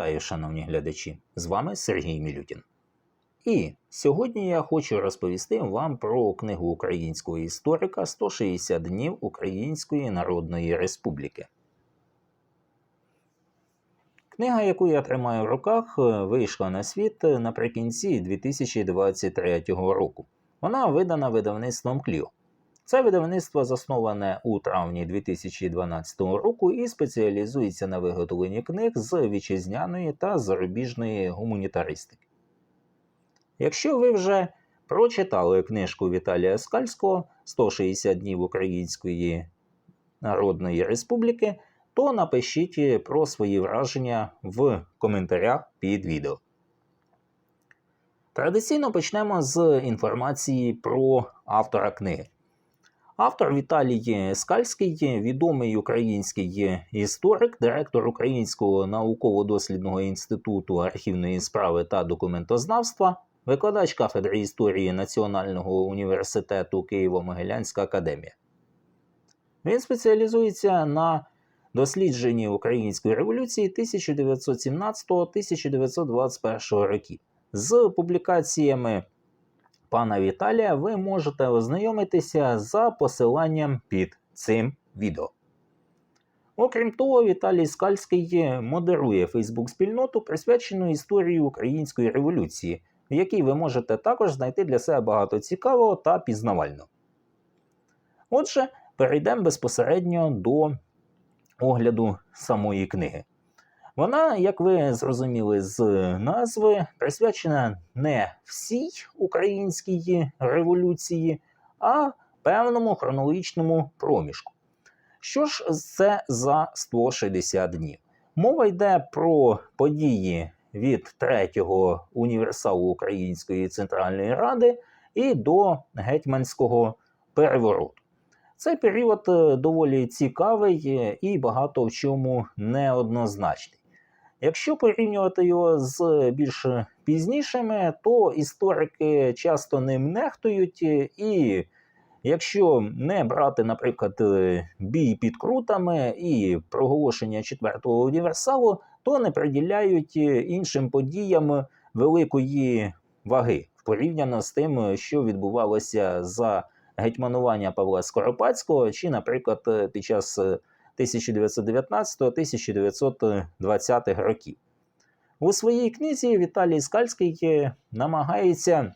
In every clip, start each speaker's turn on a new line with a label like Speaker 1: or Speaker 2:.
Speaker 1: Вітаю, шановні глядачі! З вами Сергій Мілютін. І сьогодні я хочу розповісти вам про книгу українського історика «160 днів Української Народної Республіки. Книга, яку я тримаю в руках, вийшла на світ наприкінці 2023 року. Вона видана видавництвом Кліо. Це видавництво засноване у травні 2012 року і спеціалізується на виготовленні книг з вітчизняної та зарубіжної гуманітаристики. Якщо ви вже прочитали книжку Віталія Скальського «160 днів Української Народної Республіки, то напишіть про свої враження в коментарях під відео. Традиційно почнемо з інформації про автора книги. Автор Віталій Скальський, відомий український історик, директор Українського науково-дослідного інституту архівної справи та документознавства, викладач кафедри історії Національного університету Києво-Могилянська академія. Він спеціалізується на дослідженні української революції 1917-1921 років з публікаціями пана Віталія ви можете ознайомитися за посиланням під цим відео. Окрім того, Віталій Скальський модерує Фейсбук-спільноту, присвячену історії Української революції, в якій ви можете також знайти для себе багато цікавого та пізнавального. Отже, перейдемо безпосередньо до огляду самої книги. Вона, як ви зрозуміли з назви, присвячена не всій українській революції, а певному хронологічному проміжку. Що ж це за 160 днів? Мова йде про події від третього універсалу Української Центральної Ради і до гетьманського перевороту. Цей період доволі цікавий і багато в чому неоднозначний. Якщо порівнювати його з більш пізнішими, то історики часто ним нехтують, і якщо не брати, наприклад, бій під крутами і проголошення четвертого універсалу, то не приділяють іншим подіям великої ваги порівняно з тим, що відбувалося за гетьманування Павла Скоропадського, чи, наприклад, під час 1919-1920 років. У своїй книзі Віталій Скальський намагається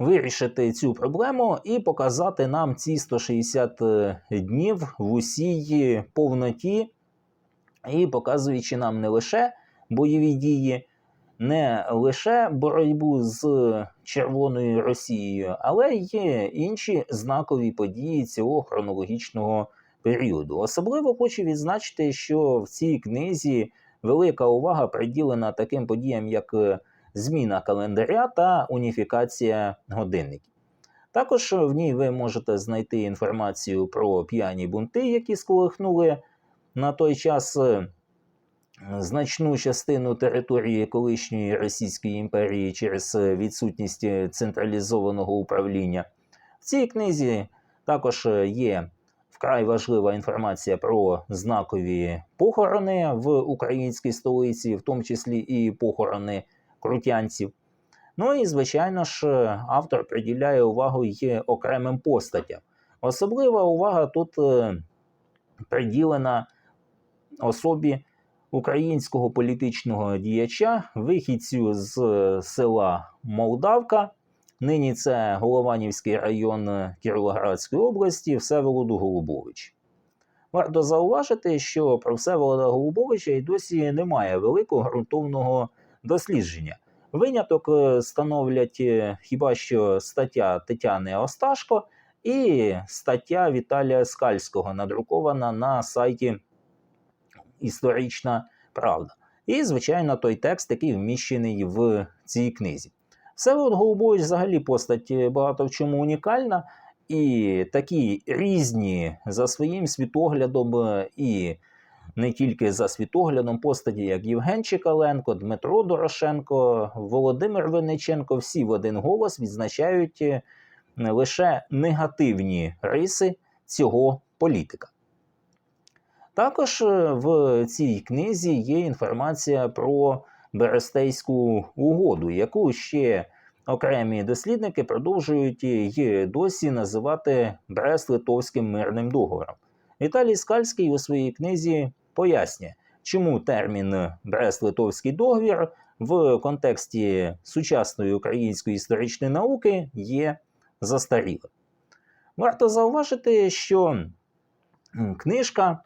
Speaker 1: вирішити цю проблему і показати нам ці 160 днів в усій повноті, і показуючи нам не лише бойові дії, не лише боротьбу з Червоною Росією, але й інші знакові події цього хронологічного періоду. Особливо хочу відзначити, що в цій книзі велика увага приділена таким подіям, як е, зміна календаря та уніфікація годинників. Також в ній ви можете знайти інформацію про п'яні бунти, які сколихнули на той час е, значну частину території колишньої Російської імперії через відсутність централізованого управління. В цій книзі також є вкрай важлива інформація про знакові похорони в українській столиці, в тому числі і похорони крутянців. Ну і, звичайно ж, автор приділяє увагу й окремим постатям. Особлива увага тут е, приділена особі українського політичного діяча, вихідцю з села Молдавка, Нині це Голованівський район Кіровоградської області Всеволоду Голубович. Варто зауважити, що про Всеволода Голубовича й досі немає великого ґрунтовного дослідження. Виняток е, становлять е, хіба що стаття Тетяни Осташко і стаття Віталія Скальського, надрукована на сайті Історична Правда. І, звичайно, той текст, який вміщений в цій книзі. Всеволод Голубович взагалі постать багато в чому унікальна, і такі різні за своїм світоглядом, е, і не тільки за світоглядом постаті, як Євген Чекаленко, Дмитро Дорошенко, Володимир Винниченко, всі в один голос відзначають е, лише негативні риси цього політика. Також е, в цій книзі є інформація про Берестейську угоду, яку ще окремі дослідники продовжують і досі називати Брест-Литовським мирним договором. Віталій Скальський у своїй книзі пояснює, чому термін Брест-Литовський договір в контексті сучасної української історичної науки є застарілим. Варто зауважити, що книжка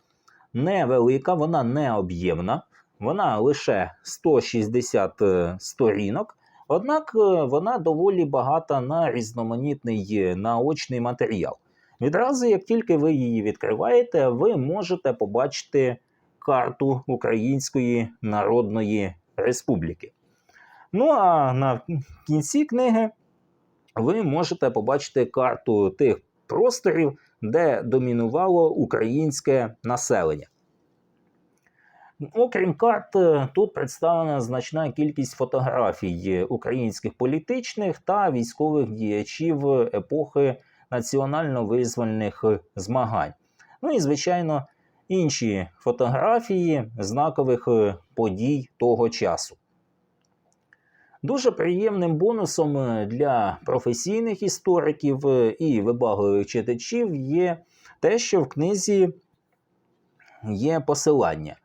Speaker 1: невелика, вона не об'ємна, вона лише 160 е, сторінок, однак е, вона доволі багата на різноманітний наочний матеріал. Відразу, як тільки ви її відкриваєте, ви можете побачити карту Української Народної Республіки. Ну а на кінці книги ви можете побачити карту тих просторів, де домінувало українське населення. Окрім карт, тут представлена значна кількість фотографій українських політичних та військових діячів епохи національно-визвольних змагань. Ну і, звичайно, інші фотографії знакових подій того часу. Дуже приємним бонусом для професійних істориків і вибагливих читачів є те, що в книзі є посилання.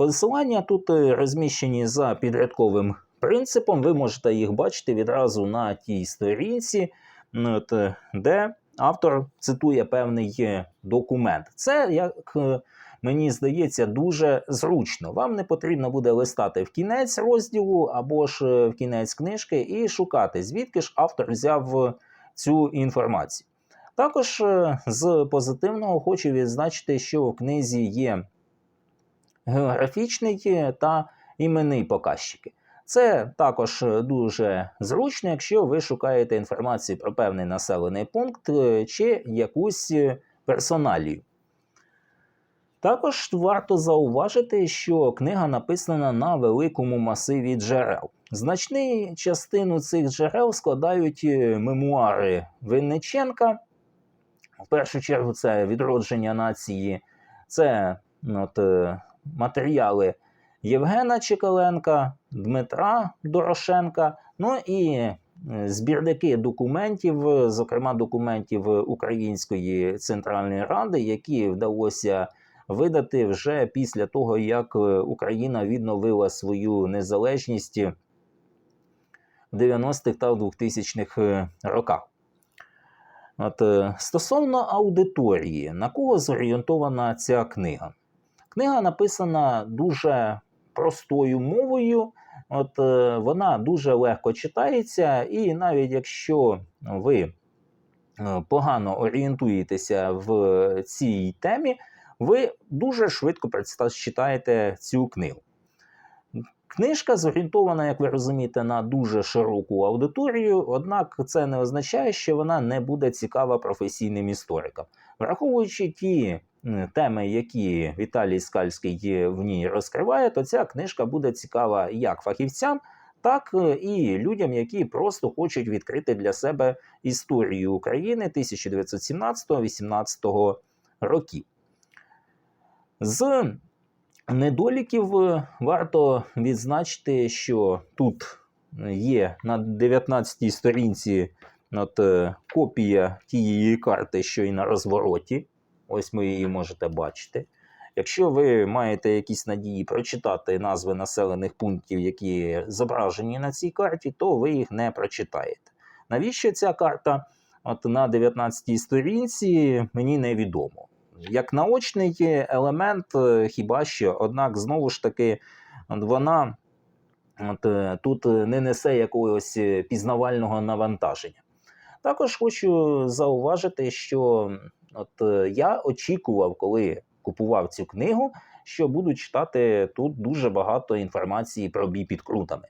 Speaker 1: Посилання тут розміщені за підрядковим принципом. Ви можете їх бачити відразу на тій сторінці, де автор цитує певний документ. Це, як мені здається, дуже зручно. Вам не потрібно буде листати в кінець розділу або ж в кінець книжки і шукати, звідки ж автор взяв цю інформацію. Також з позитивного хочу відзначити, що в книзі є географічний та іменний показчики. Це також дуже зручно, якщо ви шукаєте інформацію про певний населений пункт е, чи якусь персоналію. Також варто зауважити, що книга написана на великому масиві джерел. Значну частину цих джерел складають е, мемуари Винниченка. В першу чергу, це відродження нації, це от, е, матеріали Євгена Чекаленка, Дмитра Дорошенка, ну і е, збірники документів, зокрема документів Української центральної ради, які вдалося видати вже після того, як Україна відновила свою незалежність в 90-х та 2000-х е, роках. От, е, Стосовно аудиторії, на кого зорієнтована ця книга? Книга написана дуже простою мовою, от е, вона дуже легко читається, і навіть якщо ви погано орієнтуєтеся в цій темі, ви дуже швидко читаєте цю книгу. Книжка зорієнтована, як ви розумієте, на дуже широку аудиторію, однак це не означає, що вона не буде цікава професійним історикам. Враховуючи ті теми, які Віталій Скальський в ній розкриває, то ця книжка буде цікава як фахівцям, так і людям, які просто хочуть відкрити для себе історію України 1917-18 років. З недоліків е, варто відзначити, що тут є на 19-й сторінці от, е, копія тієї карти, що і на розвороті. Ось ви її можете бачити. Якщо ви маєте якісь надії прочитати назви населених пунктів, які зображені на цій карті, то ви їх не прочитаєте. Навіщо ця карта от на 19-й сторінці, мені невідомо як наочний елемент, е, хіба що, однак, знову ж таки, вона от, е, тут не несе якогось пізнавального навантаження. Також хочу зауважити, що от е, я очікував, коли купував цю книгу, що буду читати тут дуже багато інформації про бій під крутами.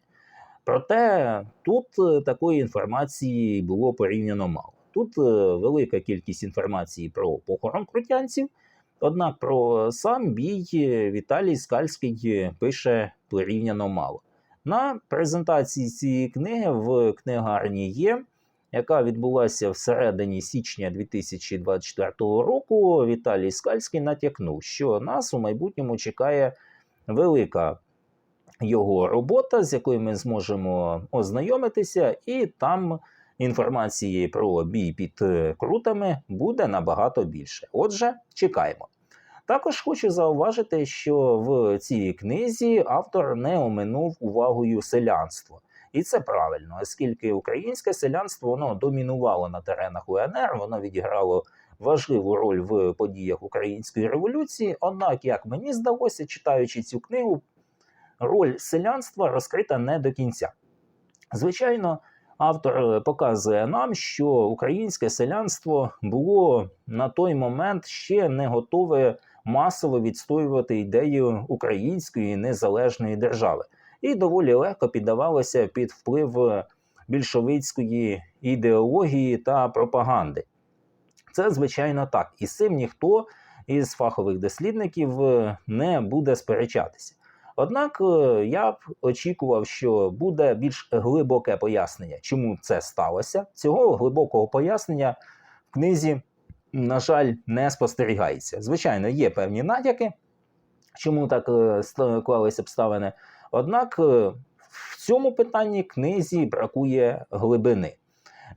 Speaker 1: Проте тут такої інформації було порівняно мало. Тут е, велика кількість інформації про похорон крутянців, однак про сам бій Віталій Скальський пише порівняно мало. На презентації цієї книги в книгарні є яка відбулася всередині січня 2024 року, Віталій Скальський натякнув, що нас у майбутньому чекає велика його робота, з якою ми зможемо ознайомитися, і там інформації про бій під е, крутами буде набагато більше. Отже, чекаємо. Також хочу зауважити, що в цій книзі автор не оминув увагою селянство. І це правильно, оскільки українське селянство воно домінувало на теренах УНР, воно відіграло важливу роль в подіях української революції. Однак, як мені здалося, читаючи цю книгу, роль селянства розкрита не до кінця. Звичайно, автор е, показує нам, що українське селянство було на той момент ще не готове масово відстоювати ідею української незалежної держави, і доволі легко піддавалося під вплив більшовицької ідеології та пропаганди. Це звичайно так, і з цим ніхто із фахових дослідників е, не буде сперечатися. Однак е, я б очікував, що буде більш глибоке пояснення, чому це сталося. Цього глибокого пояснення в книзі, на жаль, не спостерігається. Звичайно, є певні натяки, чому так е, склалися обставини. Однак е, в цьому питанні книзі бракує глибини.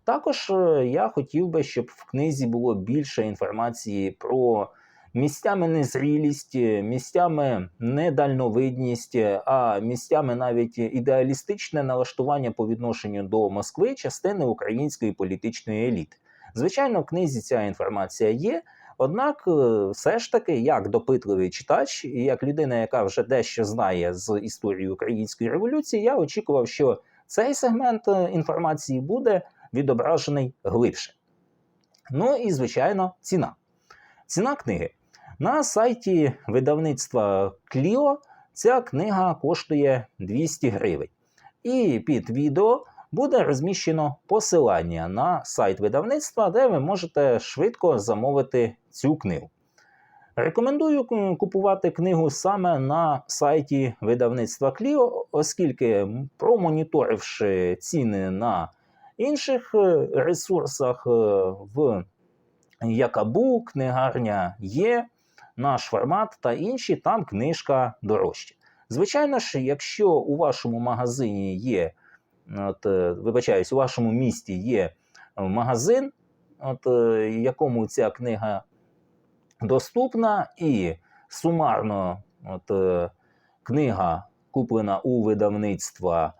Speaker 1: Також е, я хотів би, щоб в книзі було більше інформації про місцями незрілість, е, місцями недальновидність, а місцями навіть ідеалістичне налаштування по відношенню до Москви частини української політичної еліти. Звичайно, в книзі ця інформація є. Однак, е, все ж таки, як допитливий читач, і як людина, яка вже дещо знає з історії української революції, я очікував, що цей сегмент е, інформації буде відображений глибше. Ну і, звичайно, ціна. Ціна книги. На сайті видавництва Кліо ця книга коштує 200 гривень. І під відео буде розміщено посилання на сайт видавництва, де ви можете швидко замовити цю книгу. Рекомендую купувати книгу саме на сайті видавництва Кліо, оскільки, промоніторивши ціни на інших е, ресурсах е, в Якабу, книгарня є, наш формат та інші, там книжка дорожча. Звичайно ж, якщо у вашому магазині є, от, е, вибачаюсь, у вашому місті є магазин, от, якому ця книга доступна, і сумарно от, книга куплена у видавництва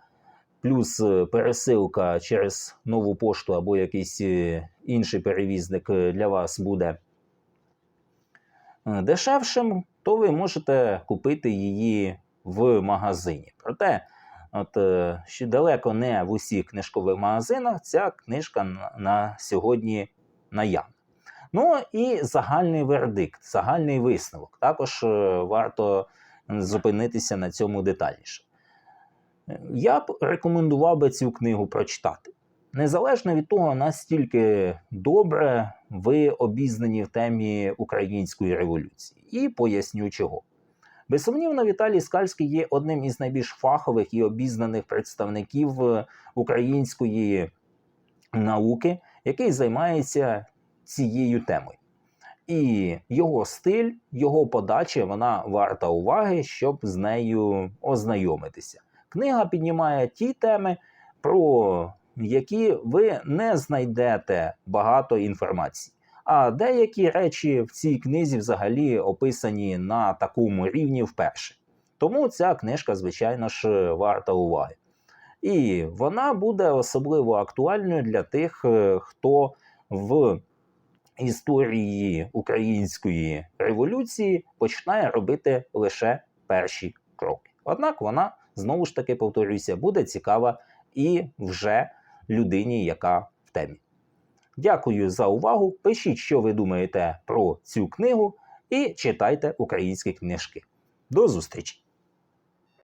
Speaker 1: плюс е, пересилка через нову пошту або якийсь е, інший перевізник е, для вас буде дешевшим, то ви можете купити її в магазині. Проте, от, ще далеко не в усіх книжкових магазинах ця книжка на сьогодні наявна. Ну і загальний вердикт, загальний висновок. Також варто зупинитися на цьому детальніше. Я б рекомендував би цю книгу прочитати. Незалежно від того, наскільки добре ви обізнані в темі української революції. І поясню чого. Безсумнівно, Віталій Скальський є одним із найбільш фахових і обізнаних представників української науки, який займається цією темою. І його стиль, його подача, вона варта уваги, щоб з нею ознайомитися. Книга піднімає ті теми, про які ви не знайдете багато інформації. А деякі речі в цій книзі взагалі описані на такому рівні вперше. Тому ця книжка, звичайно ж, варта уваги. І вона буде особливо актуальною для тих, е, хто в історії української революції починає робити лише перші кроки. Однак вона знову ж таки повторююся, буде цікава і вже людині, яка в темі. Дякую за увагу. Пишіть, що ви думаєте про цю книгу, і читайте українські книжки. До зустрічі!